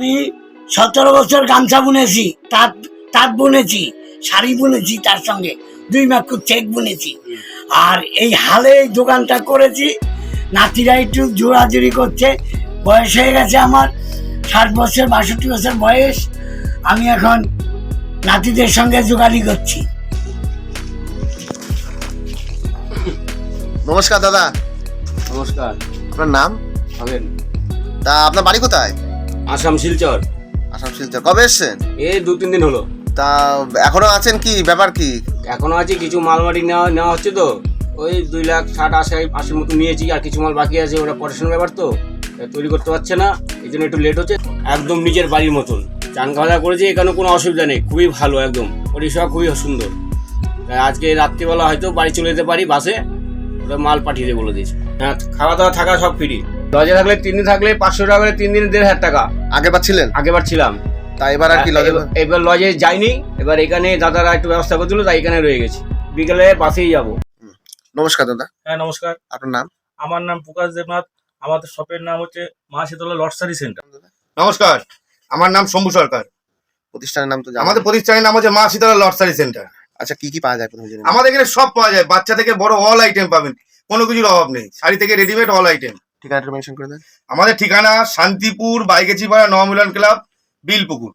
আমি সতেরো বছর গামছা বুনেছি তাঁত তাঁত বুনেছি শাড়ি বুনেছি তার সঙ্গে দুই মাকুর চেক বুনেছি। আর এই হালে এই দোকানটা করেছি নাতিরা একটু জোড়াজুড়ি করছে বয়স হয়ে গেছে আমার ষাট বছর বাষট্টি বছর বয়স আমি এখন নাতিদের সঙ্গে যোগালি করছি। নমস্কার দাদা। নমস্কার। আপনার নাম? হবেন তা আপনার বাড়ি কোথায়? আসাম শিলচর। আসাম শিলচর। কবে এসছেন? এই দু তিন দিন হলো। তা এখনও আছেন কি? ব্যাপার কি? এখনও আছে কিছু মালমাটি নেওয়া নেওয়া হচ্ছে তো। ওই দুই লাখ ষাট আশি আশির মতো নিয়েছি আর কিছু মাল বাকি আছে ওরা পড়াশোনার ব্যাপার তো। তৈরি করতে পারছে না এই জন্য একটু লেট হচ্ছে। একদম নিজের বাড়ির মতন। চান খাওয়া করেছি এখানে কোনো অসুবিধা নেই খুবই ভালো একদম। পরিষেবা খুবই সুন্দর। আজকে রাত্রিবেলা হয়তো বাড়ি চলে যেতে পারি বাসে ওরা মাল পাঠিয়ে দেবে বলে দিয়েছে। হ্যাঁ খাওয়া দাওয়া থাকা সব ফ্রি লজে থাকলে তিন দিন থাকলে পাঁচশো টাকা করে তিন দিন দেড় হাজার টাকা। আগে পাচ্ছিলেন আগেবার ছিলাম। তা এবার আর কি লজে এবার- এবার লজে যাইনি। এবার এখানে দাদারা একটু ব্যবস্থা করে দিল তাই এখানে রয়ে গেছি। বিকেলে বাসেই যাব। নমস্কার দাদা। হ্যাঁ নমস্কার। আপনার নাম? আমার নাম প্রকাশ দেবনাথ। আমাদের শপের নাম হচ্ছে মা শীতলা লটসারি সেন্টার। নমস্কার। আমার নাম শম্ভু সরকার। প্রতিষ্ঠানের নাম তো আমাদের প্রতিষ্ঠানের নাম হচ্ছে মা শীতলা লটসারি সেন্টার। আচ্ছা কি কি পাওয়া যায়। আমাদের এখানে সব পাওয়া যায়। বাচ্চা থেকে বড় অল আইটেম পাবেন। কোনো কিছুর অভাব নেই। শাড়ি থেকে রেডিমেড অল আইটেম ঠিকানাটা মেনশন করে দেন। আমাদের ঠিকানা শান্তিপুর বাইগেছিপাড়া নবমিলন ক্লাব বিলপুকুর।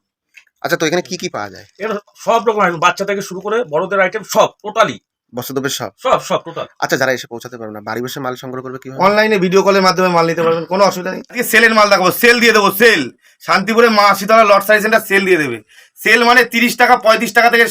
আচ্ছা তো এখানে কি কি পাওয়া যায়? এর সব রকম item, বাচ্চা থেকে শুরু করে বড়দের আইটেম সব টোটালি বস্ত্রদ্রব্যের সব? সব সব টোটাল আচ্ছা যারা এসে পৌঁছাতে পারবে না বাড়ি বসে মাল সংগ্রহ করবে কীভাবে? অনলাইনে ভিডিও কলের মাধ্যমে মাল নিতে পারবেন কোনো অসুবিধা নেই। আজকে সেলের মাল দেখাবো সেল দিয়ে দেবো সেল শান্তিপুরে মা শীতলা লটসারি সেন্টার সেল দিয়ে দেবে। সেল মানে তিরিশ টাকা পঁয়ত্রিশ টাকা থেকে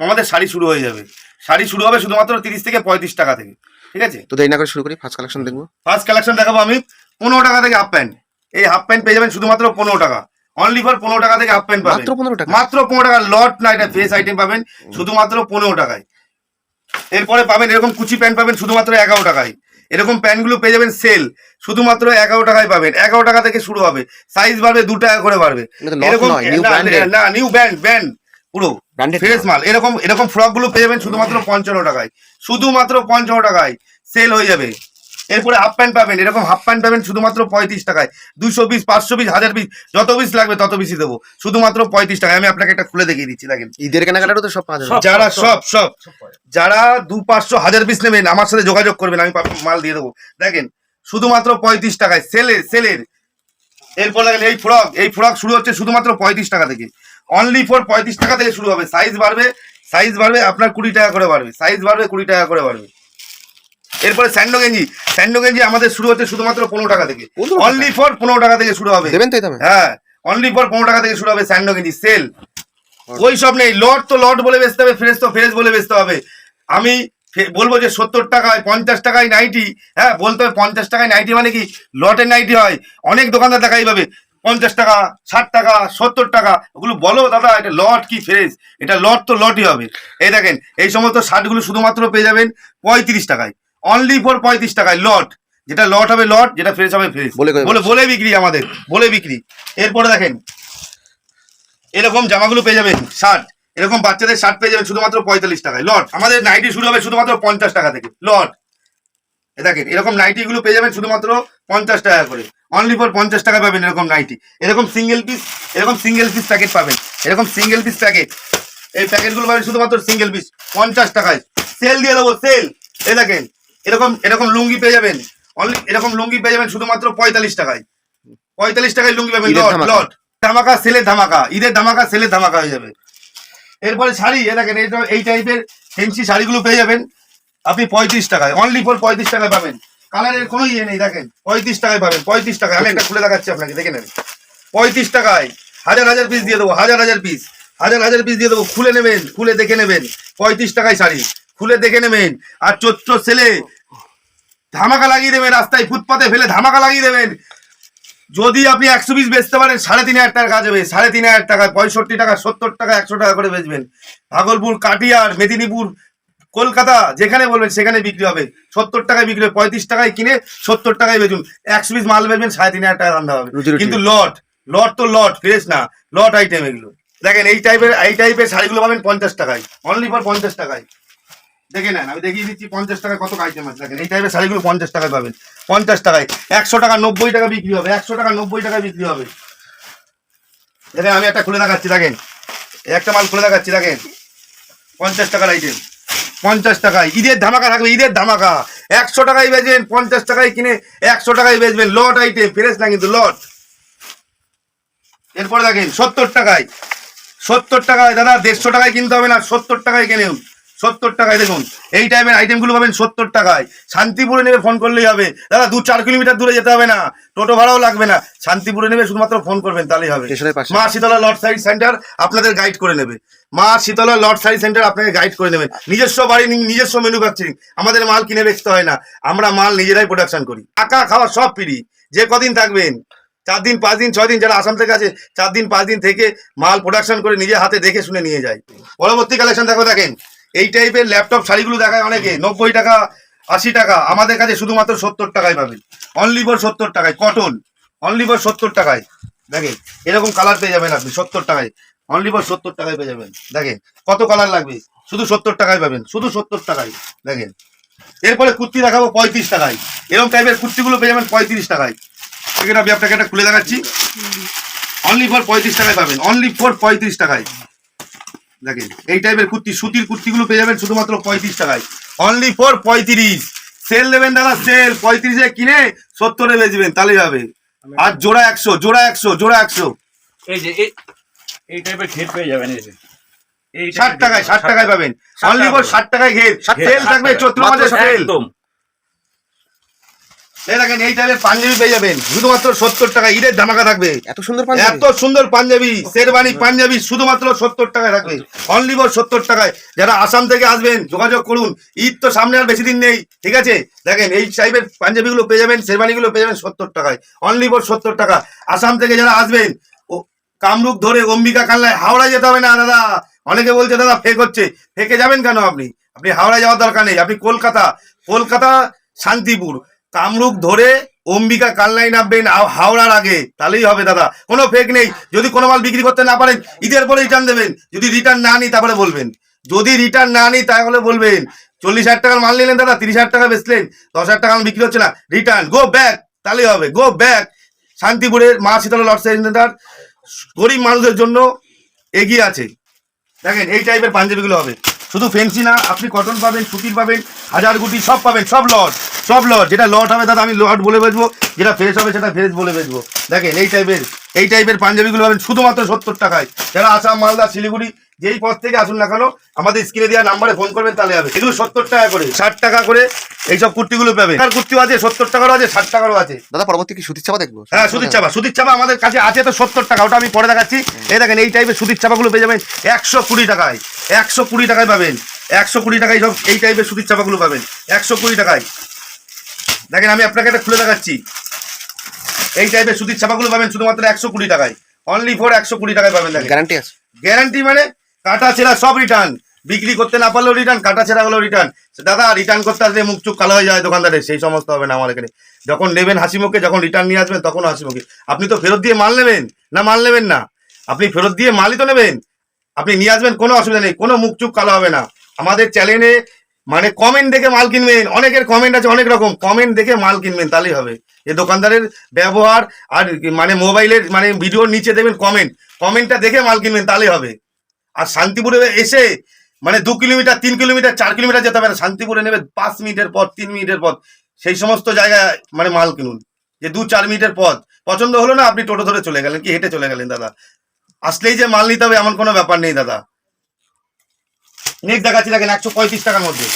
আমাদের শাড়ি শুরু হয়ে যাবে। শাড়ি শুরু হবে শুধুমাত্র তিরিশ থেকে পঁয়ত্রিশ টাকা থেকে। ঠিক আছে? তো দেরি না করে শুরু করি ফার্স্ট কালেকশন দেখব। ফার্স্ট কালেকশন দেখাবো আমি পনেরো টাকা থেকে হাফ প্যান্ট এই হাফ প্যান্ট পেয়ে যাবেন শুধুমাত্র পনেরো টাকা। অনলি ফর পনেরো টাকা থেকে হাফ প্যান্ট পাবেন। মাত্র পনেরো টাকা? মাত্র পনেরো টাকা লট না এটা ফেস আইটেম পাবেন। শুধুমাত্র পনেরো টাকায়। এরপরে পাবেন এরকম কুচি প্যান্ট পাবেন শুধুমাত্র এগারো টাকায়। এরকম প্যান্টগুলো পেয়ে যাবেন সেল শুধুমাত্র এগারো টাকায় পাবেন। এগারো টাকা থেকে শুরু হবে। সাইজ বাড়বে দু টাকা করে বাড়বে। এরকম না, নিউ ব্যান্ড ব্যান্ড পুরো। ফ্রেশ মাল। এরকম এরকম ফ্রকগুলো পেয়ে যাবেন শুধুমাত্র পঞ্চান্ন টাকায়। শুধুমাত্র পঞ্চান্ন টাকায় সেল হয়ে যাবে। এরপরে হাফ প্যান্ট পাবেন। এরকম হাফ প্যান্ট পাবেন শুধুমাত্র পঁয়ত্রিশ টাকায়। দুশো পিস পাঁচশো পিস হাজার পিস যত পিস লাগবে তত পিসই দেবো। শুধুমাত্র পঁয়ত্রিশ টাকায়। আমি আপনাকে একটা খুলে দেখিয়ে দিচ্ছি দেখেন। ঈদের কেনাকাটারও তো সব যারা সব সব। যারা দু পাঁচশো হাজার পিস নেবেন আমার সাথে যোগাযোগ করবেন আমি মাল দিয়ে দেবো। দেখেন শুধুমাত্র পঁয়ত্রিশ টাকায় সেলের সেলের এরপর দেখেন এই ফ্রক এই ফ্রক শুরু হচ্ছে শুধুমাত্র পঁয়ত্রিশ টাকা থেকে। অনলি ফর পঁয়ত্রিশ টাকা থেকে শুরু হবে। সাইজ বাড়বে সাইজ বাড়বে আপনার কুড়ি টাকা করে বাড়বে। সাইজ বাড়বে কুড়ি টাকা করে বাড়বে। এরপরে স্যান্ডো গেঞ্জি। স্যান্ডো গেঞ্জি আমাদের শুরু হচ্ছে শুধুমাত্র পনেরো টাকা থেকে। 15 অনলি ফর পনেরো টাকা থেকে শুরু হবে। হ্যাঁ অনলি ফর পনেরো টাকা থেকে শুরু হবে স্যান্ডো গেঞ্জি। সেল ওই সব নেই। লট তো লট বলে বেচতে হবে ফ্রেশ তো ফ্রেশ বলে বেচতে হবে। আমি বলব যে সত্তর টাকায় পঞ্চাশ টাকায় নাইটি হ্যাঁ বলতে হবে পঞ্চাশ টাকায় নাইটি মানে কি? লটের নাইটি হয়। অনেক দোকানদার দেখাই পাবে পঞ্চাশ টাকা ষাট টাকা সত্তর টাকা। ওগুলো বলো দাদা এটা লট কি ফ্রেশ এটা লট তো লটই হবে। এই দেখেন এই সমস্ত শার্টগুলো শুধুমাত্র পেয়ে যাবেন পঁয়ত্রিশ টাকায়। অনলি ফর পঁয়ত্রিশ টাকায় লট যেটা লট হবে লট যেটা ফ্রেশ হবে ফ্রেশ বলে বলে বিক্রি আমাদের বলে বিক্রি। এরপরে দেখেন এরকম জামাগুলো পেয়ে যাবেন শার্ট এরকম বাচ্চাদের শার্ট পেয়ে যাবেন শুধুমাত্র পঁয়তাল্লিশ টাকায়। লট আমাদের নাইটি শুরু হবে শুধুমাত্র পঞ্চাশ টাকা থেকে। লট এ দেখেন এরকম নাইটিগুলো পেয়ে যাবেন শুধুমাত্র পঞ্চাশ টাকা করে। অনলি ফর পঞ্চাশ টাকা পাবেন এরকম নাইটি এরকম সিঙ্গেল পিস এরকম সিঙ্গেল পিস প্যাকেট পাবেন। এরকম সিঙ্গেল পিস প্যাকেট এই প্যাকেটগুলো পাবেন শুধুমাত্র সিঙ্গেল পিস পঞ্চাশ টাকায়। সেল দিয়ে দেবো সেল এ দেখেন এরকম এরকম লুঙ্গি পেয়ে যাবেন। অনলি এরকম লুঙ্গি পেয়ে যাবেন শুধুমাত্র পঁয়তাল্লিশ টাকায়। পঁয়তাল্লিশ টাকায় লুঙ্গি পাবেন লট ধামাকা। লট। ধামাকা সেলের ধামাকা। ঈদের ধামাকা সেলের ধামাকা হয়ে যাবে। এরপরে শাড়ি এ দেখেন এই- এই টাইপের ফেন্সি শাড়িগুলো পেয়ে যাবেন। আপনি পঁয়ত্রিশ টাকায়। অনলি ফর পঁয়ত্রিশ টাকায় পাবেন। কালারের কোনো ইয়ে নেই, দেখেন। পঁয়ত্রিশ টাকায় পাবেন, পঁয়ত্রিশ টাকায়। আমি একটা খুলে দেখাচ্ছি আপনাকে, দেখে নেন পঁয়ত্রিশ টাকায় হাজার হাজার পিস দিয়ে দেবো, হাজার হাজার পিস হাজার হাজার পিস দিয়ে দেবো, খুলে নেবেন, খুলে দেখে নেবেন। পঁয়ত্রিশ টাকায় শাড়ি, খুলে দেখে নেবেন। আর চোদ্দ ছেলে ধামাকা লাগিয়ে দেবেন, রাস্তায় ফুটপাতে ফেলে ধামাকা লাগিয়ে দেবেন। যদি আপনি একশো পিস বেচতে পারেন, সাড়ে তিন হাজার টাকা হবে। সাড়ে তিন হাজার টাকা পঁয়ষট্টি টাকা, সত্তর টাকা, একশো টাকা করে বেচবেন। ভাগলপুর, কাটিয়ার, মেদিনীপুর কলকাতা যেখানে বলবেন সেখানে বিক্রি হবে। সত্তর টাকায় বিক্রি হবে পঁয়ত্রিশ টাকায় কিনে সত্তর টাকায় বেচুন। একশো পিস মাল বেচবেন সাড়ে তিন হাজার টাকা রান্না হবে। কিন্তু লট লট তো লট ফ্রেশ না। লট আইটেম এগুলো। দেখেন এই টাইপের এই টাইপের শাড়িগুলো পাবেন পঞ্চাশ টাকায়। অনলি ফর পঞ্চাশ টাকায়। দেখে নেন আমি দেখিয়ে দিচ্ছি পঞ্চাশ টাকায় কত আইটেম আছে। দেখেন এই টাইপের শাড়িগুলো পঞ্চাশ টাকায় পাবেন। পঞ্চাশ টাকায়। একশো টাকা নব্বই টাকা বিক্রি হবে একশো টাকা নব্বই টাকায় বিক্রি হবে। দেখেন আমি একটা খুলে দেখাচ্ছি দেখেন। একটা মাল খুলে দেখাচ্ছি দেখেন। পঞ্চাশ টাকার আইটেম পঞ্চাশ টাকায়। ঈদের ধামাকা থাকবে, ঈদের ধামাকা। একশো টাকায় বেচবেন, পঞ্চাশ টাকায় কিনে একশো টাকায় বেচবেন। লট আইটেম, ফ্রেশ না কিন্তু লট। এরপরে দেখেন, সত্তর টাকায়। সত্তর টাকায়, দাদা, দেড়শো টাকায় কিনতে হবে না, সত্তর টাকায় কিনেন সত্তর টাকায় দেখুন। এই টাইপের আইটেমগুলো পাবেন সত্তর টাকায়। শান্তিপুরে নেবে ফোন করলেই হবে। দাদা দু চার কিলোমিটার দূরে যেতে হবে না। টোটো ভাড়াও লাগবে না। শান্তিপুরে নেবে শুধুমাত্র ফোন করবেন তাহলেই হবে। Ma Shitala lot side centre আপনাদের গাইড করে নেবে। Ma Shitala lot side centre আপনাকে গাইড করে নেবেন নিজস্ব বাড়ি নিজস্ব ম্যানুফ্যাকচারিং আমাদের মাল কিনে বেচতে হয় না। আমরা মাল নিজেরাই প্রোডাকশন করি। টাকা খাওয়া সব ফ্রি যে কদিন থাকবেন চার দিন পাঁচ দিন ছয় দিন যারা আসাম থেকে আছে চার দিন পাঁচ দিন থেকে মাল প্রোডাকশন করে নিজে হাতে দেখে শুনে নিয়ে যায়। পরবর্তী কালেকশন দেখো দেখেন। এই টাইপের ল্যাপটপ শাড়িগুলো দেখায় অনেকে, নব্বই টাকা, আশি টাকা, আমাদের কাছে শুধুমাত্র সত্তর টাকায় পাবেন অনলি ফর সত্তর টাকায় কটন অনলি ফর সত্তর টাকায়। দেখেন, এরকম কালার পেয়ে যাবেন আপনি, সত্তর টাকায়। অনলি ফর সত্তর টাকায় পেয়ে যাবেন। দেখেন, কত কালার লাগবে? শুধু সত্তর টাকায় পাবেন, শুধু সত্তর টাকায়। দেখেন, এরপরে কুর্তি দেখাবো পঁয়ত্রিশ টাকায়। এরকম টাইপের কুর্তিগুলো পেয়ে যাবেন পঁয়ত্রিশ টাকায়। আমি আপনাকে একটা খুলে দেখাচ্ছি। অনলি ফর পঁয়ত্রিশ টাকায় পাবেন অনলি ফর পঁয়ত্রিশ টাকায়। দেখেন এই টাইপের কুর্তি সুতির কুর্তিগুলো পেয়ে যাবেন শুধুমাত্র পঁয়ত্রিশ টাকায়। অনলি ফর পঁয়ত্রিশ। সেল দেবেন দাদা সেল পঁয়ত্রিশে কিনে সত্তরে বেচবেন তাহলে যাবে আর জোড়া একশো জোড়া একশো জোড়া একশো। এই যে এই- টাইপের ঘের পেয়ে যাবেন এই যে। এই ষাট টাকায় ষাট টাকায় পাবেন। ষাট অনলি ফর। ষাট টাকায় ঘের। সেল থাকবে। চৈত্র মাসে সেল একদম। এই দেখেন এই টাইপের পাঞ্জাবি পেয়ে যাবেন। শুধুমাত্র সত্তর টাকা ঈদের ধামাকা থাকবে। এত সুন্দর পাঞ্জাবি। এত সুন্দর পাঞ্জাবি শেরবানি পাঞ্জাবি শুধুমাত্র সত্তর টাকায় থাকবে। অনলি ফর সত্তর টাকায়। যারা আসাম থেকে আসবেন যোগাযোগ করুন। ঈদ তো সামনে আর বেশি দিন নেই ঠিক আছে? দেখেন এই টাইপের পাঞ্জাবিগুলো পেয়ে যাবেন শেরবানিগুলো পেয়ে যাবেন সত্তর টাকায়। অনলি ফর সত্তর টাকা। আসাম থেকে যারা আসবেন কামরূপ ধরে অম্বিকা কাল্লায় হাওড়ায় যেতে হবে না দাদা। অনেকে বলছে দাদা ফেক হচ্ছে। ফেকে যাবেন কেন আপনি? আপনি হাওড়ায় যাওয়ার দরকার নেই। আপনি কলকাতা কলকাতা শান্তিপুর। কামরূপ ধরে অম্বিকা কালনাই নামবেন হাও- হাওড়ার আগে। তাহলেই হবে দাদা। কোনো ফেক নেই। যদি কোনো মাল বিক্রি করতে না পারেন, ঈদের পরে রিটার্ন দেবেন। যদি রিটার্ন না নিই, তারপরে বলবেন। যদি রিটার্ন না নিই, তাহলে বলবেন, চল্লিশ হাজার টাকার মাল নিলেন দাদা, তিরিশ হাজার টাকা বেচলেন, দশ হাজার টাকা মাল বিক্রি হচ্ছে না। রিটার্ন গো ব্যাক তাহলেই হবে গো ব্যাক শান্তিপুরের মা শীতলা লট সেন্টার, গরিব মানুষদের জন্য এগিয়ে আছে। দেখেন, এই টাইপের পাঞ্জাবিগুলো হবে। শুধু ফেন্সি না, আপনি কটন পাবেন, সুতির পাবেন, হাজার গুটি সব পাবেন, সব লট সব লট যেটা লট হবে দাদা আমি লট বলে বেচবো যেটা ফ্রেশ হবে সেটা ফ্রেশ বলে বেচবো। দেখেন এই টাইপের এই টাইপের পাঞ্জাবিগুলো পাবেন শুধুমাত্র সত্তর টাকায় যারা আসাম মালদা শিলিগুড়ি যেই পথ থেকে আসুন না কেন আমাদের স্ক্রিনে দেওয়া নাম্বারে ফোন করবেন তাহলে হবে। এগুলো সত্তর টাকা করে ষাট টাকা করে এইসব কুর্তিগুলো পাবেন। আর কুর্তিও আছে সত্তর টাকারও আছে ষাট টাকারও আছে। দাদা পরবর্তী কি সুতির চাপা দেখব? হ্যাঁ সুতির চাপা। সুতির চাপা আমাদের কাছে আছে তো সত্তর টাকা ওটা আমি পরে দেখাচ্ছি। এই দেখেন এই টাইপের সুতির চাপাগুলো পেয়ে যাবেন একশো কুড়ি টাকায়। একশো কুড়ি টাকায় পাবেন। একশো কুড়ি টাকায় সব এই টাইপের সুতির চাপাগুলো পাবেন। একশো কুড়ি টাকায়। দেখেন আমি আপনাকে একটা খুলে দেখাচ্ছি। এই টাইপের সুতির চাপাগুলো পাবেন শুধুমাত্র একশো কুড়ি টাকায়। অনলি ফর একশো কুড়ি টাকায় পাবেন দেখেন। গ্যারান্টি আছে। গ্যারান্টি মানে কাটা ছেঁড়া সব রিটার্ন বিক্রি করতে না পারলেও রিটার্ন কাটা ছেঁড়া হলেও রিটার্ন দাদা রিটার্ন করতে আসলে মুখ চুখ কালো হয়ে যায় দোকানদারের সেই সমস্ত হবে না আমার এখানে। যখন নেবেন হাসি মুখে যখন রিটার্ন নিয়ে আসবেন তখন হাসি মুখে। আপনি তো ফেরত দিয়ে মাল নেবেন না মাল নেবেন না? আপনি ফেরত দিয়ে মালই তো নেবেন। আপনি নিয়ে আসবেন কোনো অসুবিধা নেই কোনো মুখ চুখ কালো হবে না। আমাদের চ্যানেলে মানে কমেন্ট দেখে মাল কিনবেন। অনেকের কমেন্ট আছে, অনেক রকম। কমেন্ট দেখে মাল কিনবেন, তাহলেই হবে। এ দোকানদারের ব্যবহার আর মানে মোবাইলের মানে ভিডিওর নিচে দেবেন কমেন্ট কমেন্টটা দেখে মাল কিনবেন, তাহলেই হবে। আর শান্তিপুরে এসে মানে দু কিলোমিটার, তিন কিলোমিটার, চার কিলোমিটার যেতে না শান্তিপুরে নেবে পাঁচ মিনিটের পথ, তিন মিনিটের পথ। সেই সমস্ত জায়গায় মানে মাল কিনুন। যে দু, চার মিনিটের পথ। পছন্দ হলো না, আপনি টোটো ধরে চলে গেলেন, কি হেঁটে চলে গেলেন, দাদা? আসলেই যে মাল নিতে হবে, এমন কোনো ব্যাপার নেই, দাদা। নেক্সট দেখাচ্ছি, দেখেন, একশো পঁয়ত্রিশ টাকার মধ্যে।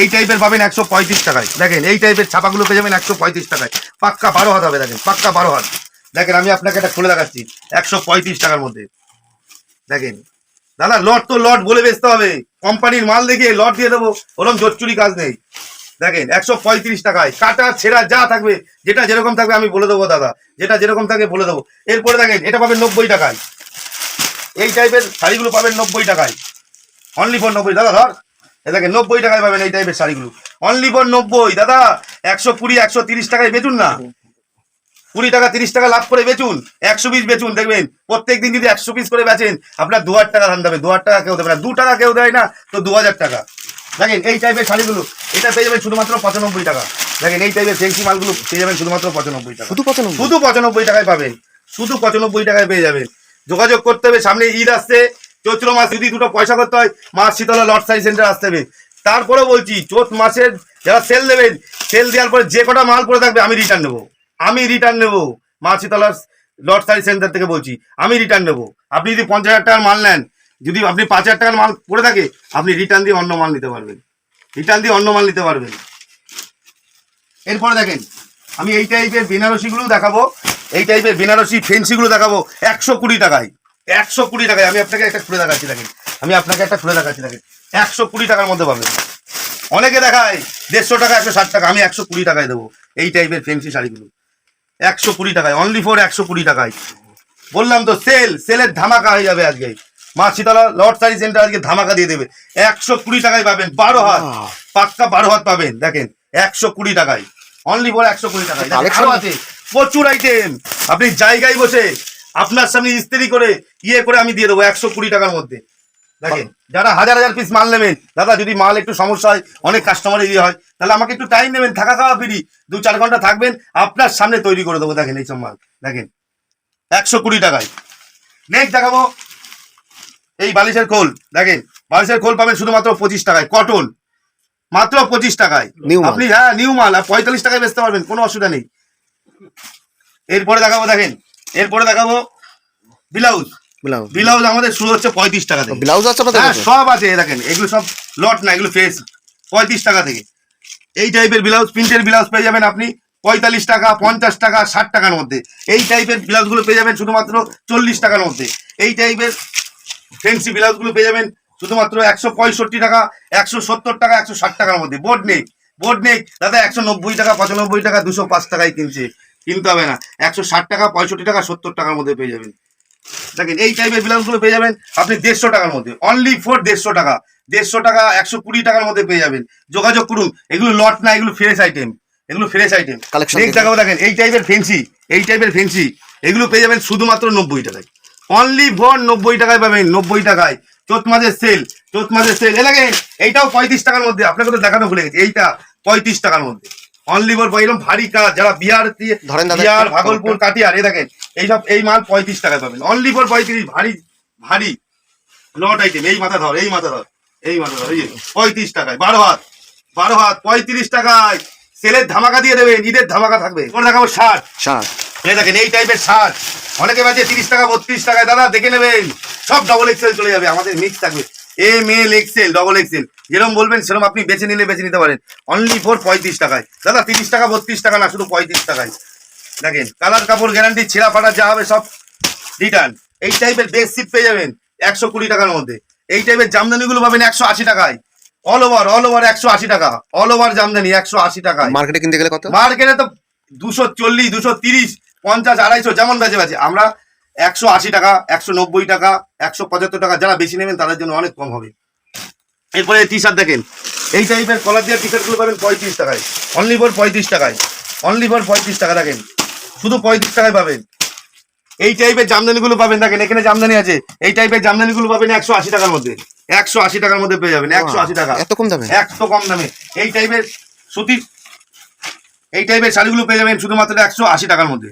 এই টাইপের পাবেন একশো পঁয়ত্রিশ টাকায়। দেখেন, এই টাইপের ছাপাগুলো পেয়ে যাবেন একশো পঁয়ত্রিশ টাকায়। পাক্কা বারো হাত হবে, দেখেন, পাক্কা বারো হাত। দেখেন, আমি আপনাকে এটা খুলে দেখাচ্ছি, একশো পঁয়ত্রিশ টাকার মধ্যে। দেখেন, দাদা লট তো লট বলে বেচতে হবে। কোম্পানির মাল দেখে লট দিয়ে দেবো ওরকম জোরচুরি কাজ নেই। দেখেন, একশো পঁয়ত্রিশ টাকায়, কাটা, ছেঁড়া, যা থাকবে, যেটা যেরকম থাকবে আমি বলে দেবো, দাদা। যেটা যেরকম থাকবে বলে দেবো। এরপরে দেখেন, এটা পাবেন নব্বই টাকায়। এই টাইপের শাড়িগুলো পাবেন নব্বই টাকায়। অনলি ফর নব্বই দাদা ধর। এ দেখেন নব্বই টাকায় পাবেন এই টাইপের শাড়িগুলো। অনলি ফর নব্বই দাদা। একশো কুড়ি একশো তিরিশ টাকায় বেচুন না। কুড়ি টাকা তিরিশ টাকা লাভ করে বেচুন। একশো পিস বেচুন দেখবেন। প্রত্যেক দিন যদি একশো পিস করে বেচেন আপনার দু হাজার টাকা ধান দেবে। দু হাজার টাকা কেউ দেবে না। দু টাকা কেউ দেয় না তো দু হাজার টাকা। দেখেন এই টাইপের শাড়িগুলো এটা পেয়ে যাবেন শুধুমাত্র পঁচানব্বই টাকা। দেখেন এই টাইপের ফেন্সি মালগুলো পেয়ে যাবেন শুধুমাত্র পঁচানব্বই টাকা। শুধু পছন্দ শুধু পঁচানব্বই টাকায় পাবেন। শুধু পঁচানব্বই টাকায় পেয়ে যাবেন। যোগাযোগ করতে হবে সামনে ঈদ আসছে। চৈত্র মাস যদি দুটো পয়সা করতে হয় মা শীতলা লট সাই সেন্টার আসতে হবে। তারপরে বলছি চোত মাসের যারা সেল দেবেন সেল দেওয়ার পরে যে কটা মাল পড়ে থাকবে, আমি রিটার্ন নেব। আমি রিটার্ন নেব। মা শীতলার লট সাই সেন্টার থেকে বলছি, আমি রিটার্ন নেব। আপনি যদি পঞ্চাশ হাজার টাকার মাল নেন, যদি আপনি পাঁচ হাজার টাকার মাল পড়ে থাকে, আপনি রিটার্ন দিয়ে অন্য মাল নিতে পারবেন। রিটার্ন দিয়ে অন্য মাল নিতে পারবেন। এরপরে দেখেন, আমি এই টাইপের বেনারসিগুলো দেখাবো। এই টাইপের বেনারসি ফেন্সিগুলো দেখাবো। একশো কুড়ি টাকায়। একশো কুড়ি টাকায় আমি আপনাকে একটা খুলে দেখাচ্ছি দেখেন। আমি আপনাকে একটা খুলে দেখাচ্ছি দেখেন। একশো কুড়ি টাকার মধ্যে পাবেন। অনেকে দেখায় দেড়শো টাকা একশো ষাট টাকা আমি একশো কুড়ি টাকায় দেবো এই টাইপের ফেন্সি শাড়িগুলো। একশো কুড়ি টাকায় অনলি ফর একশো কুড়ি টাকায়। বললাম তো সেল সেলের ধামাকা হয়ে যাবে আজকে। মা শীতলা লর্ড শাড়ি সেন্টার আজকে ধামাকা দিয়ে দেবে। একশো কুড়ি টাকায় পাবেন বারো হাত। পাক্কা বারো হাত পাবেন দেখেন একশো কুড়ি টাকায়। অনলি ফর একশো কুড়ি টাকায়। আরও আছে প্রচুর আইটেম আপনি জায়গায় বসে আপনার সামনে ইস্ত্রি করে ইয়ে করে আমি দিয়ে দেবো একশো কুড়ি টাকার মধ্যে। দেখেন যারা হাজার হাজার পিস মাল নেবেন দাদা যদি মাল একটু সমস্যা হয় অনেক কাস্টমার ইয়ে হয় তাহলে আমাকে একটু টাইম নেবেন থাকা খাওয়া ফিরি দু চার ঘণ্টা থাকবেন আপনার সামনে তৈরি করে দেবো দেখেন এইসব মাল। দেখেন একশো কুড়ি টাকায়। নেক্সট দেখাবো এই বালিশের খোল দেখেন বালিশের খোল পাবেন শুধুমাত্র পঁচিশ টাকায় কটন মাত্র পঁচিশ টাকায়। আপনি হ্যাঁ নিউ মাল আর পঁয়তাল্লিশ টাকায় বেচতে পারবেন কোনো অসুবিধা নেই। এরপরে দেখাবো দেখেন এরপরে দেখাবো ব্লাউজ। ব্লাউজ। ব্লাউজ আমাদের শুরু হচ্ছে পঁয়ত্রিশ টাকা থেকে। ব্লাউজ আছে হ্যাঁ সব আছে দেখেন এগুলো সব লট না এগুলো ফেস পঁয়ত্রিশ টাকা থেকে। এই টাইপের ব্লাউজ প্রিন্টের ব্লাউজ পেয়ে যাবেন আপনি পঁয়তাল্লিশ টাকা পঞ্চাশ টাকা ষাট টাকার মধ্যে। এই টাইপের ব্লাউজগুলো পেয়ে যাবেন শুধুমাত্র চল্লিশ টাকার মধ্যে। এই টাইপের ফেন্সি ব্লাউজগুলো পেয়ে যাবেন শুধুমাত্র একশো পঁয়ষট্টি টাকা একশো সত্তর টাকা একশো ষাট টাকার মধ্যে। বোর্ড নেই বোর্ড নেই দাদা একশো নব্বই টাকা পঁচানব্বই টাকা দুশো পাঁচ টাকায় কিনছে। কিনতে হবে না। একশো ষাট টাকা পঁয়ষট্টি টাকা সত্তর টাকার মধ্যে পেয়ে যাবেন। দেখেন এই টাইপের ব্লাউজগুলো পেয়ে যাবেন আপনি দেড়শো টাকার মধ্যে। অনলি ফর দেড়শো টাকা। দেড়শো টাকা একশো কুড়ি টাকার মধ্যে পেয়ে যাবেন। যোগাযোগ করুন। এগুলো লট না এগুলো ফ্রেশ আইটেম এগুলো ফ্রেশ আইটেম নেক্সট দেখাবো দেখেন এই টাইপের ফেন্সি এই টাইপের ফেন্সি এগুলো পেয়ে যাবেন শুধুমাত্র নব্বই টাকায়। অনলি ফর নব্বই টাকায় পাবেন নব্বই টাকায়। চোত মাঝের সেল চোত মাঝের সেল এ দেখেন এইটাও পঁয়ত্রিশ টাকার মধ্যে। আপনাকে তো দেখানো ভুলে গেছি এইটা পঁয়ত্রিশ টাকার মধ্যে। অনলি ফর এরকম ভারী কাজ যারা বিহার বিহার ভাগলপুর কাটিয়ার এই দেখেন এইসব এই মাল পঁয়ত্রিশ টাকায় পাবেন। অনলি পঁয়ত্রিশ ভারী ভারী লট আইটেম এই মাথা ধর এই মাথা ধর এই মাথা ধর এই পঁয়ত্রিশ টাকায় বারো হাত বারো হাত পঁয়ত্রিশ টাকায় সেলের ধামাকা দিয়ে দেবেন ঈদের ধামাকা থাকবে। এবার দেখাবো ষাট। শার্ট এই দেখেন এই টাইপের শার্ট অনেকে বাজে তিরিশ টাকা বত্রিশ টাকায় দাদা দেখে নেবেন। সব ডবল এক্সেল চলে যাবে আমাদের মিক্স থাকবে। M L XL double XL যেরকম বলবেন সেরকম আপনি বেছে নিলে বেছে নিতে পারেন। অনলি ফোর পঁয়ত্রিশ টাকায়। দাদা তিরিশ টাকা বত্রিশ টাকা না শুধু পঁয়ত্রিশ টাকায়। দেখেন কালার কাপড় গ্যারান্টি ছেঁড়া ফাটা যা হবে সব রিটার্ন এই টাইপের বেস্ট সিট পেয়ে যাবেন একশো কুড়ি টাকার মধ্যে। এই টাইপের জামদানিগুলো পাবেন একশো আশি টাকায়। অল ওভার অল ওভার একশো আশি টাকা। অল ওভার জামদানি একশো আশি টাকায়। মার্কেটে কিনতে গেলে কত? মার্কেটে তো দুশো চল্লিশ দুশো তিরিশ পঞ্চাশ আড়াইশো যেমন বেঁচে বেঁচে আমরা একশো আশি টাকা একশো নব্বই টাকা একশো পঁচাত্তর টাকা যারা বেশি নেবেন তাদের জন্য অনেক কম হবে। এরপরে টি শার্ট দেখেন। এই টাইপের কলার দিয়ে টি শার্টগুলো পাবেন পঁয়ত্রিশ টাকায়। অনলি ফর পঁয়ত্রিশ টাকায়। অনলি ফর পঁয়ত্রিশ টাকা দেখেন। শুধু পঁয়ত্রিশ টাকায় পাবেন। এই টাইপের জামদানিগুলো পাবেন দেখেন এখানে জামদানি আছে। এই টাইপের জামদানিগুলো পাবেন একশো আশি টাকার মধ্যে। একশো আশি টাকার মধ্যে পেয়ে যাবেন একশো আশি টাকা। এত কম দামে? একশো কম দামে। এই টাইপের সুতির এই টাইপের শাড়িগুলো পেয়ে যাবেন শুধুমাত্র একশো আশি টাকার মধ্যে।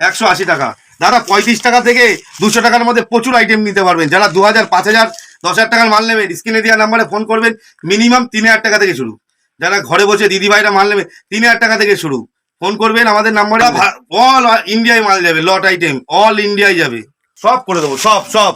একশো আশি টাকা। দাদা পঁয়ত্রিশ টাকা থেকে দুশো টাকার মধ্যে প্রচুর আইটেম নিতে পারবেন। যারা দু হাজার পাঁচ হাজার দশ হাজার টাকার মাল নেবেন স্ক্রিনে দেওয়া নাম্বারে ফোন করবেন মিনিমাম তিন হাজার টাকা থেকে শুরু। যারা ঘরে বসে দিদি ভাইরা মাল নেবে তিন হাজার টাকা থেকে শুরু। ফোন করবেন আমাদের নাম্বারে অল ইন্ডিয়ায় মাল যাবে লট আইটেম অল ইন্ডিয়ায় যাবে। সব করে দেবো সব সব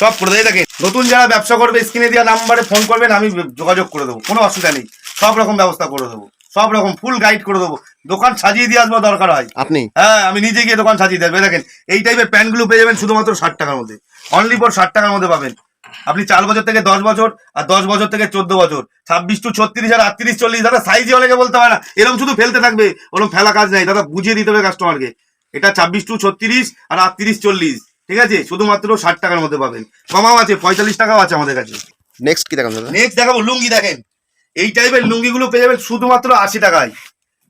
সব করে দেয় দেখেন নতুন যারা ব্যবসা করবে স্ক্রিনে দেওয়া নাম্বারে ফোন করবেন আমি যোগাযোগ করে দেবো কোনো অসুবিধা নেই। সব রকম ব্যবস্থা করে দেবো সব রকম ফুল গাইড করে দেবো। দোকান সাজিয়ে দিয়ে আসব দরকার হয়। আপনি? হ্যাঁ আমি নিজে গিয়ে দোকান সাজিয়ে দেবো দেখেন এই টাইপের প্যান্টগুলো পেয়ে যাবেন শুধুমাত্র ষাট টাকার মধ্যে। অনলি ফর ষাট টাকার মধ্যে পাবেন। আপনি চার বছর থেকে দশ বছর আর দশ বছর থেকে চোদ্দ বছর। ছাব্বিশ টু ছত্রিশ আর আটত্রিশ চল্লিশ দাদা সাইজে অনেকে বলতে হয় না। এরকম শুধু ফেলতে থাকবে ওরকম ফেলা কাজ নাই। দাদা বুঝিয়ে দিতে হবে কাস্টমারকে এটা ছাব্বিশ টু ছত্রিশ আর আটত্রিশ চল্লিশ ঠিক আছে? শুধুমাত্র ষাট টাকার মধ্যে পাবেন। কমাও আছে পঁয়তাল্লিশ টাকাও আছে আমাদের কাছে। নেক্সট কি দাদা? নেক্সট দেখাবো লুঙ্গি দেখেন। এই টাইপের লুঙ্গিগুলো পেয়ে যাবেন শুধুমাত্র আশি টাকায়।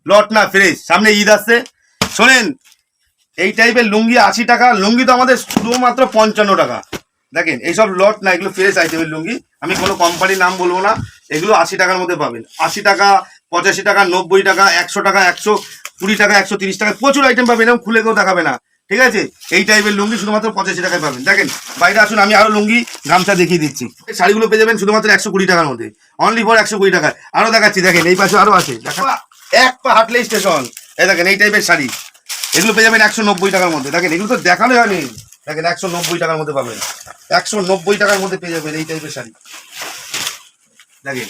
লট না ফ্রেশ সামনে ঈদ আসছে। শোনেন এই টাইপের লুঙ্গি আশি টাকা লুঙ্গি তো আমাদের শুধুমাত্র পঞ্চান্ন টাকা। দেখেন এইসব লট না এগুলো ফ্রেশ আইটেমের লুঙ্গি। আমি কোনো কোম্পানির নাম বলব না এগুলো আশি টাকার মধ্যে পাবেন। আশি টাকা পঁচাশি টাকা নব্বই টাকা একশো টাকা একশো কুড়ি টাকা একশো তিরিশ টাকা প্রচুর আইটেম পাবেন এরকম খুলে কেউ দেখাবে না। ঠিক আছে? এই টাইপের লুঙ্গি শুধুমাত্র পঁচাশি টাকায় পাবেন। দেখেন বাইরে আসুন আমি আরও লুঙ্গি গামছা দেখিয়ে দিচ্ছি। এই শাড়িগুলো পেয়ে যাবেন শুধুমাত্র একশো কুড়ি টাকার মধ্যে। অনলি ফর একশো কুড়ি টাকায়। আরও দেখাচ্ছি দেখেন এই পাশে আরও আছে। এক পা হাঁটলেই স্টেশন এই দেখেন এই টাইপের শাড়ি। এগুলো পেয়ে যাবেন একশো নব্বই টাকার মধ্যে। দেখেন এগুলো তো দেখানো হয়নি। দেখেন একশো নব্বই টাকার মধ্যে পাবেন। একশো নব্বই টাকার মধ্যে পেয়ে যাবেন এই টাইপের শাড়ি। দেখেন।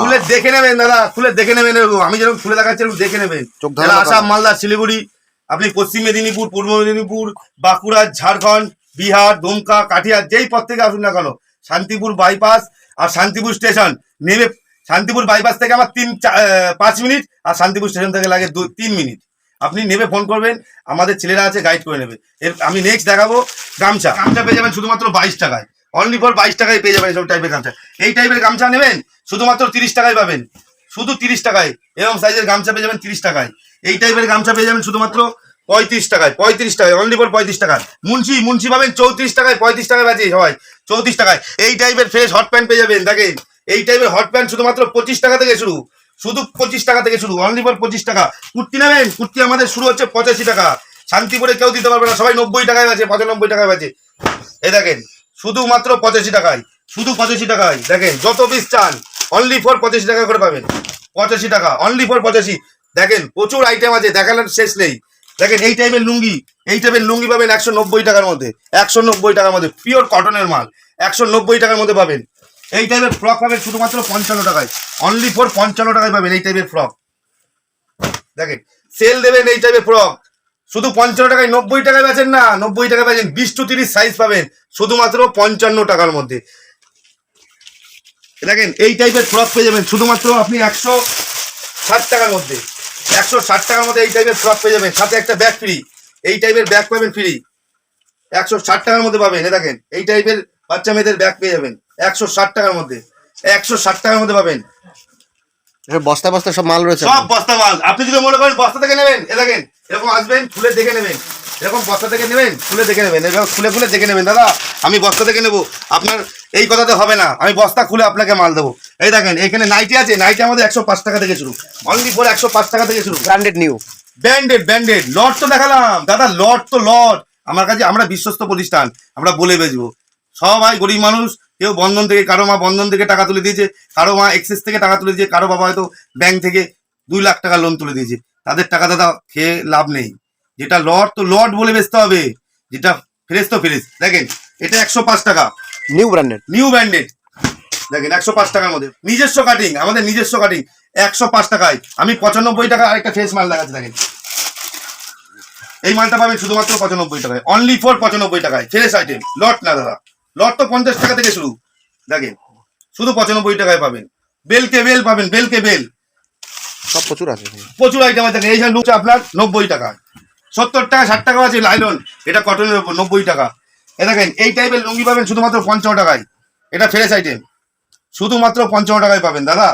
খুলে দেখে নেবেন দাদা খুলে দেখে নেবেন আমি যেরকম খুলে দেখাচ্ছি এরকম দেখে নেবেন। যারা আসাম মালদা শিলিগুড়ি। আপনি পশ্চিম মেদিনীপুর পূর্ব মেদিনীপুর বাঁকুড়া ঝাড়খণ্ড বিহার দুমকা যেই পথ থেকে আসুন না কেন শান্তিপুর বাইপাস আর শান্তিপুর স্টেশন নেমে শান্তিপুর বাইপাস থেকে আমার তিন পাঁচ মিনিট আর শান্তিপুর স্টেশন থেকে লাগে দু তিন মিনিট। আপনি নেবে ফোন করবেন, আমাদের ছেলেরা আছে গাইড করে নেবে। এর, আমি নেক্সট দেখাবো গামছা। গামছা পেয়ে যাবেন শুধুমাত্র বাইশ টাকায়। অনলি ফর বাইশ টাকায় পেয়ে যাবেন এসব টাইপের গামছা। এই টাইপের গামছা নেবেন, শুধুমাত্র তিরিশ টাকায় পাবেন। শুধু তিরিশ টাকায় এরকম সাইজের গামছা পেয়ে যাবেন তিরিশ টাকায়। এই টাইপের গামছা পেয়ে যাবেন শুধুমাত্র পঁয়ত্রিশ টাকায় পঁয়ত্রিশ টাকায় অনলি ফর পঁয়ত্রিশ টাকায়। মুন্সি মুন্সি পাবেন চৌত্রিশ টাকায়, পঁয়ত্রিশ টাকায় বাজে সবাই, চৌত্রিশ টাকায়। এই টাইপের ফ্রেশ হট প্যান্ট পেয়ে যাবেন, দেখেন। এই টাইপের হট প্যান্ট শুধুমাত্র পঁচিশ টাকা থেকে শুরু। শুধু পঁচিশ টাকা থেকে শুরু অনলি ফর পঁচিশ টাকা। কুর্তি নেবেন, কুর্তি আমাদের শুরু হচ্ছে পঁচাশি টাকা। শান্তিপুরে কেউ দিতে পারবে না, সবাই নব্বই টাকায় আছে, পঁচানব্বই টাকায় আছে। এই দেখেন, শুধুমাত্র পঁচাশি টাকায়, শুধু পঁচাশি টাকায়। দেখেন, যত পিস চান অনলি ফর পঁচাশি টাকা করে পাবেন। পঁচাশি টাকা অনলি ফর পঁচাশি। দেখেন, প্রচুর আইটেম আছে, দেখানোর শেষ নেই। দেখেন, এই টাইপের লুঙ্গি, এই টাইপের লুঙ্গি পাবেন একশো নব্বই টাকার মধ্যে, একশো নব্বই টাকার মধ্যে পিওর কটনের মাল, একশো নব্বই টাকার মধ্যে পাবেন। এই টাইপের ফ্রক পাবেন শুধুমাত্র পঞ্চান্ন টাকায়। অনলি ফর পঞ্চান্ন টাকায় পাবেন এই টাইপের ফ্রক দেখেন সেল দেবেন এই টাইপের ফ্রক শুধু পঞ্চান্ন টাকায় নব্বই টাকায় বেচেন না, নব্বই টাকায় বেচেন, বিশ টু তিরিশ সাইজ পাবেন শুধুমাত্র পঞ্চান্ন টাকার মধ্যে। দেখেন, এই টাইপের ফ্রক পেয়ে যাবেন শুধুমাত্র আপনি একশো ষাট টাকার মধ্যে। একশো ষাট টাকার মধ্যে এই টাইপের ফ্রক পেয়ে যাবেন। সাথে একটা ব্যাগ ফ্রি এই টাইপের ব্যাগ পাবেন ফ্রি একশো ষাট টাকার মধ্যে পাবেন দেখেন, এই টাইপের বাচ্চা মেয়েদের ব্যাগ পেয়ে যাবেন। একশো ষাট টাকার মধ্যে। একশো ষাট টাকার মধ্যে পাবেন। বস্তা বস্তা সব মাল রয়েছে সব বস্তা মাল। আপনি যদি মনে করেন বস্তা থেকে নেবেন এ দেখেন এরকম আসবেন খুলে দেখে নেবেন। এরকম বস্তা থেকে নেবেন খুলে দেখে নেবেন। এরকম খুলে খুলে দেখে নেবেন দাদা আমি বস্তা থেকে নেব। আপনার এই কথাতে হবে না। আমি বস্তা খুলে আপনাকে মাল দেবো। এই দেখেন এখানে নাইটি আছে। নাইটি আমাদের একশো পাঁচ টাকা থেকে শুরু। অনলি ফোর একশো পাঁচ টাকা থেকে শুরু। Branded new branded branded lot তো দেখালাম। দাদা লট তো লট আমার কাছে আমরা বিশ্বস্ত প্রতিষ্ঠান। আমরা বলে বেচবো। সবাই গরিব মানুষ কেউ বন্ধন থেকে কারও মা বন্ধন থেকে টাকা তুলে দিয়েছে কারও মা এক্সিস থেকে টাকা তুলে দিয়েছে কারও বাবা হয়তো ব্যাংক থেকে দুই লাখ টাকা লোন তুলে দিয়েছে। তাদের টাকা দাদা খেয়ে লাভ নেই। যেটা লট তো লট বলে বেচতে হবে। যেটা ফ্রেশ তো ফ্রেশ দেখেন এটা একশো পাঁচ টাকা। নিউ ব্র্যান্ডেড নিউ ব্র্যান্ডেড দেখেন একশো পাঁচ টাকার মধ্যে। নিজস্ব কাটিং আমাদের নিজস্ব কাটিং একশো পাঁচ টাকায়। আমি পঁচানব্বই টাকা আরেকটা ফ্রেশ মাল দেখাচ্ছি দেখেন। এই মালটা পাবেন শুধুমাত্র পঁচানব্বই টাকায়। অনলি ফর পঁচানব্বই টাকায়। ফ্রেশ আইটেম লট না দাদা। লট তো পঞ্চাশ টাকা থেকে শুরু। দেখেন শুধু পঁচানব্বই টাকায় পাবেন। বেলকে বেল পাবেন বেলকে বেল। সব প্রচুর আছে প্রচুর আইটেম আছে। এই লুকটা আপনার নব্বই টাকা। সত্তর টাকা ষাট টাকা আছে লাইলন। এটা কটনের উপর নব্বই টাকা। এ দেখেন এই টাইপের লুঙ্গি পাবেন শুধুমাত্র পঞ্চান্ন টাকায়। এটা ফ্রেশ আইটেম শুধুমাত্র পঞ্চান্ন টাকায় পাবেন দাদা।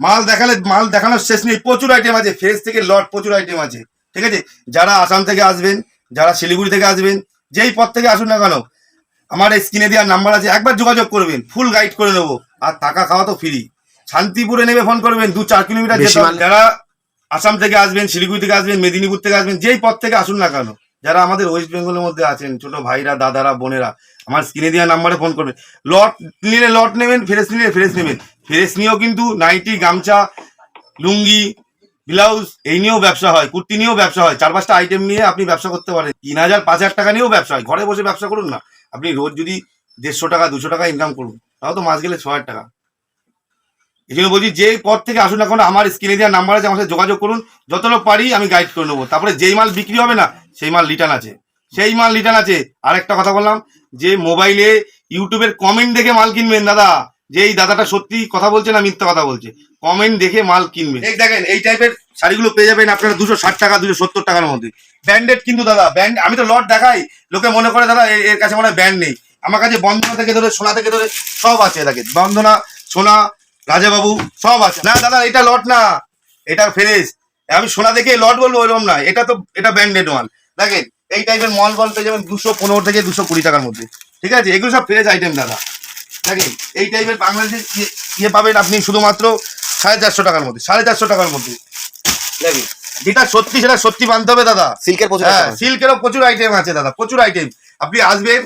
মাল দেখালে মাল দেখানোর শেষ নেই। প্রচুর আইটেম আছে। ফ্রেশ থেকে লট প্রচুর আইটেম আছে। ঠিক আছে? যারা আসাম থেকে আসবেন যারা শিলিগুড়ি থেকে আসবেন যেই পথ থেকে আসুন না কেন আমার এই স্ক্রিনে দেওয়ার নাম্বার আছে একবার যোগাযোগ করবেন ফুল গাইড করে নেব আর টাকা খাওয়া তো ফ্রি শান্তিপুরে নেবে ফোন করবেন দু চার কিলোমিটার। মাল- যারা আসাম থেকে আসবেন শিলিগুড়ি থেকে আসবেন মেদিনীপুর থেকে আসবেন যেই পথ থেকে আসুন না কেন যারা আমাদের ওয়েস্ট বেঙ্গলের মধ্যে আছেন ছোট ভাইরা দাদারা বোনেরা আমার স্ক্রিনে দেওয়া নাম্বারে ফোন করবেন। লট নিলে লট নেবেন ফ্রেশ নিলে ফ্রেশ নেবেন। ফ্রেশ নিয়েও কিন্তু নাইটি গামছা লুঙ্গি ব্লাউজ এই নিয়েও ব্যবসা হয় কুর্তি নিয়েও ব্যবসা হয়। চার পাঁচটা আইটেম নিয়ে আপনি ব্যবসা করতে পারেন। তিন হাজার পাঁচ হাজার টাকা নিয়েও ব্যবসা হয়। ঘরে বসে ব্যবসা করুন না। আপনি রোজ যদি দেড়শো টাকা, দুশো টাকা ইনকাম করুন তাও তো মাস গেলে ছ হাজার টাকা। এই জন্য বলছি যে পথ থেকে আসুন এখন আমার স্ক্রিনে দেওয়ার নাম্বার আছে, আমার সাথে যোগাযোগ করুন। যতটা পারি, আমি গাইড করে নেব। তারপরে যেই মাল বিক্রি হবে না, সেই মাল রিটার্ন আছে। সেই মাল রিটার্ন আছে। আরেকটা কথা বললাম, যে মোবাইলে ইউটিউবের কমেন্ট দেখে মাল কিনবেন, দাদা। যে এই দাদাটা সত্যি কথা বলছে না মিথ্যা কথা বলছে? কমেন্ট দেখে মাল কিনবেন। এই দেখেন, এই টাইপের শাড়িগুলো পেয়ে যাবেন আপনারা দুশো ষাট টাকা, দুশো সত্তর টাকার মধ্যে। ব্যান্ডেড কিন্তু দাদা ব্যান্ড আমি তো লট দেখাই। লোকে মনে করে দাদা এর- কাছে মনে ব্যান্ড নেই। আমার কাছে বন্ধনা থেকে ধরে, সোনা থেকে ধরে সব আছে দেখেন বন্ধনা সোনা, রাজাবাবু, সব আছে। না দাদা, এটা লট না। এটা ফ্রেশ আমি সোনা দেখে লট বলব ওইরকম না। এটা তো, এটা ব্যান্ডেড মাল দেখেন, এই টাইপের মল বল পেয়ে যাবেন দুশো পনেরো থেকে দুশো কুড়ি টাকার মধ্যে। ঠিক আছে? এগুলো সব ফ্রেশ আইটেম দাদা। দেখেন, এই টাইপের বাংলাদেশের ইয়ে- ইয়ে পাবেন আপনি শুধুমাত্র সাড়ে চারশো টাকার মধ্যে, সাড়ে চারশো টাকার মধ্যে। দেখেন যেটা সত্যি সেটা সত্যি মানতে হবে দাদা। সিল্কের প্রচুর হ্যাঁ সিল্কেরও প্রচুর আইটেম আছে দাদা প্রচুর আইটেম আপনি আসবেন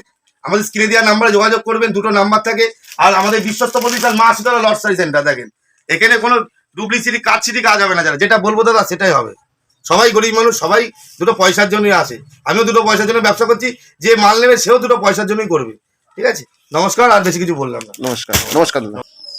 আমাদের স্ক্রিনে দেওয়া নাম্বারে যোগাযোগ করবেন দুটো নাম্বার থাকে। আর আমাদের বিশ্বস্ত প্রতিষ্ঠান মা শীতলা লটসারি সেন্টার দেখেন। এখানে কোনো ডুপ্লিসিটি কাটছিটি কাজ হবে না যারা যেটা বলব দাদা সেটাই হবে। সবাই গরিব মানুষ সবাই দুটো পয়সার জন্যই আসে। আমিও দুটো পয়সার জন্য ব্যবসা করছি যে মাল নেবে সেও দুটো পয়সার জন্যই করবে। ঠিক আছে? নমস্কার আর বেশি কিছু বললাম না। নমস্কার নমস্কার দাদা।